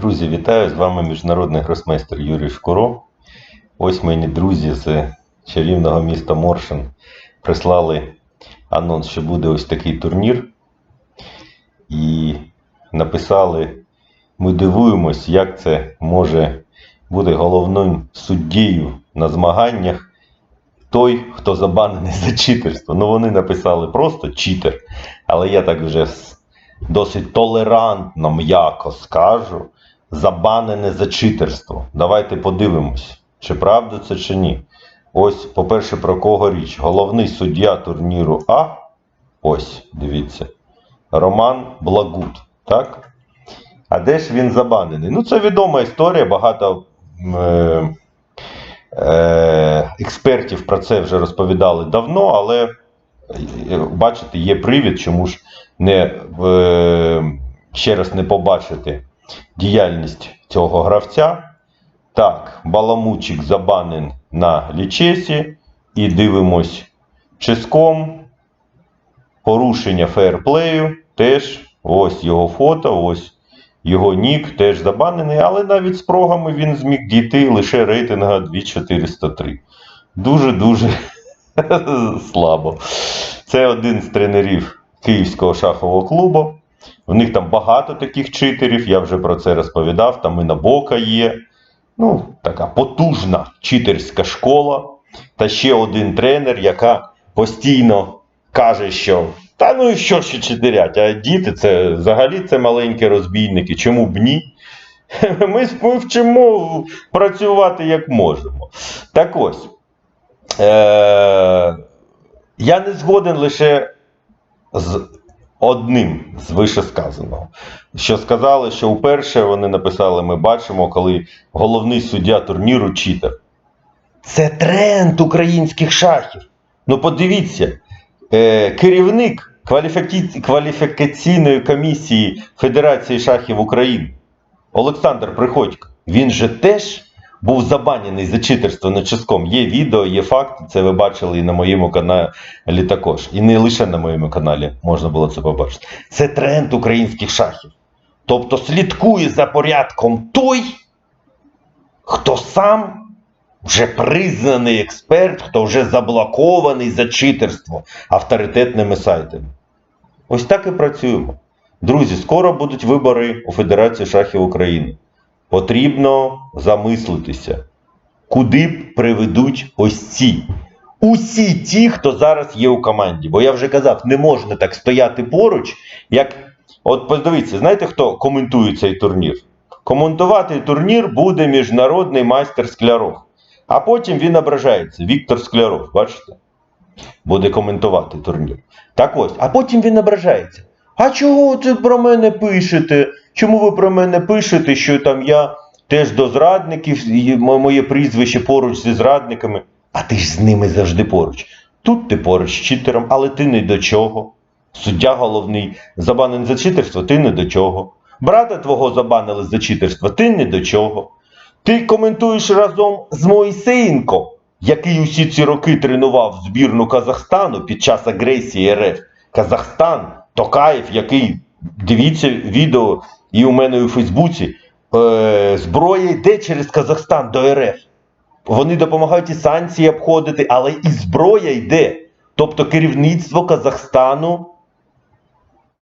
Друзі, вітаю! З вами міжнародний гросмейстер Юрій Шкуро. Ось мені друзі з чарівного міста Моршин прислали анонс, що буде ось такий турнір. І написали: ми дивуємось, як це може бути головним суддєю на змаганнях той, хто забанений за читерство. Ну, вони написали просто читер. Але я так вже досить толерантно, м'яко скажу, забанене за читерство. Давайте подивимось, чи правда це чи ні. Ось, по-перше, про кого річ. Головний суддя турніру А. Ось, дивіться. Роман Благут. Так? А де ж він забанений? Ну, це відома історія, багато. Е- Е, експертів про це вже розповідали давно, але е, бачите, є привід, чому ж не ще раз не побачити діяльність цього гравця. Так, Баламучик забанен на лічесі. І дивимось чиском. Порушення фейерплею. Теж ось його фото, ось його нік теж забанений, але навіть з прогами він зміг дійти лише рейтинга 2403. Дуже-дуже слабо. Це один з тренерів Київського шахового клубу. У них там багато таких читерів, я вже про це розповідав. Там і Набока є. Ну, така потужна читерська школа. Та ще один тренер, яка постійно каже, що та ну і що ще читерять, а діти це взагалі це маленькі розбійники. Чому б ні? Ми, ми вчимо працювати як можемо. Так ось. Е- я не згоден лише з одним з вишесказаного. Що сказали, що вперше вони написали: ми бачимо, коли головний суддя турніру читер. Це тренд українських шахів. Ну, подивіться, е, керівник кваліфікаційної комісії Федерації шахів України Олександр Приходько, він же теж був забанений за читерство на ческом. Є відео, є факти, це ви бачили і на моєму каналі також. І не лише на моєму каналі можна було це побачити. Це тренд українських шахів. Тобто слідкує за порядком той, хто сам вже признаний експерт, хто вже заблокований за читерство авторитетними сайтами. Ось так і працюємо. Друзі, скоро будуть вибори у Федерації шахів України. Потрібно замислитися, куди б приведуть ось ці. Усі ті, хто зараз є у команді. Бо я вже казав, не можна так стояти поруч, як. От подивіться, знаєте, хто коментує цей турнір? Коментувати турнір буде міжнародний майстер Скляров. А потім він ображається. Віктор Скляров, бачите? Буде коментувати турнір. Так ось, а потім він ображається. А чого ви про мене пишете? Чому ви про мене пишете, що там я теж до зрадників, і моє прізвище поруч зі зрадниками? А ти ж з ними завжди поруч. Тут ти поруч з читером, але ти не до чого. Суддя головний забанений за читерство, ти не до чого. Брата твого забанили за читерство, ти не до чого. Ти коментуєш разом з Моїсеєнко, який усі ці роки тренував збірну Казахстану під час агресії РФ. Казахстан, Токаєв, який дивіться відео і у мене у Фейсбуці. Е, зброя йде через Казахстан до РФ. Вони допомагають і санкції обходити, але і зброя йде. Тобто керівництво Казахстану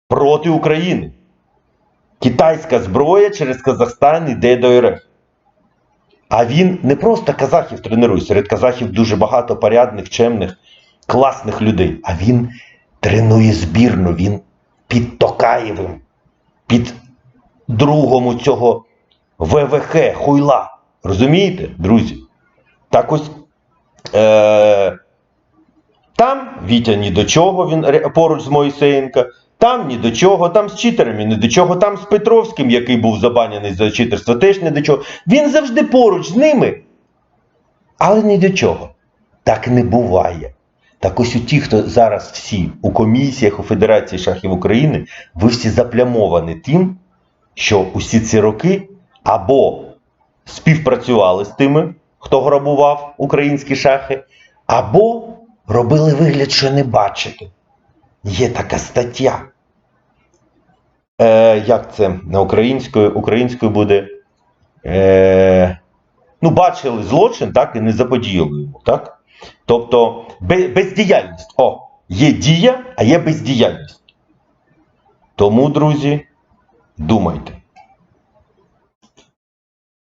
проти України. Китайська зброя через Казахстан йде до РФ. А він не просто казахів тренує, серед казахів дуже багато порядних, чемних, класних людей. А він тренує збірну, він під Токаєвим, під другом у цього ВВХ Хуйла. Розумієте, друзі? Так ось. Е- там Вітя ні до чого, він поруч з Моїсеєнка. Там ні до чого, там з читерами ні до чого, там з Петровським, який був забанений за читерство, теж ні до чого. Він завжди поруч з ними, але ні до чого. Так не буває. Так ось у ті, хто зараз всі у комісіях у Федерації шахів України, ви всі заплямовані тим, що усі ці роки або співпрацювали з тими, хто грабував українські шахи, або робили вигляд, що не бачите. Є така стаття. Е, як це на українською? Українською буде. Е, ну, бачили злочин, так, і не заподіяли йому, так? Тобто бездіяльність. О, є дія, а є бездіяльність. Тому, друзі, думайте.